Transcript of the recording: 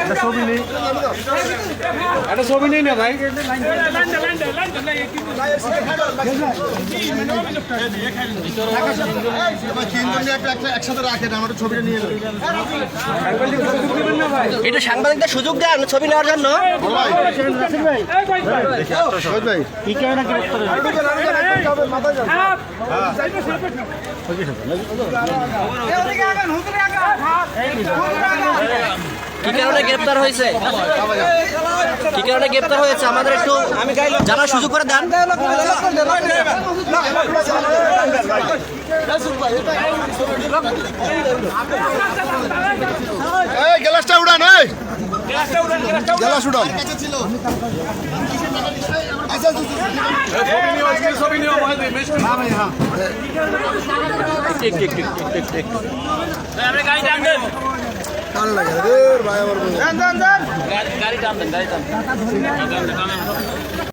একটা ছবি নেই একটা ছবি নেই না ভাই একসাথে রাখেন আমার ছবিটা নিয়ে এটা সাংবাদিকদের সুযোগ দেন ছবি নেওয়ার জন্য ভাই কি কারণে গ্রেফতার হয়েছে? কি কারণে গ্রেপ্তার হয়েছে? কি কারণে গ্রেপ্তার হয়েছে? আমাদের একটু জানার সুযোগ করে দেন। এই গ্লাসটা উড়ান এই। গ্লাস উড়ান ভালো লাগে রে ভাই আমার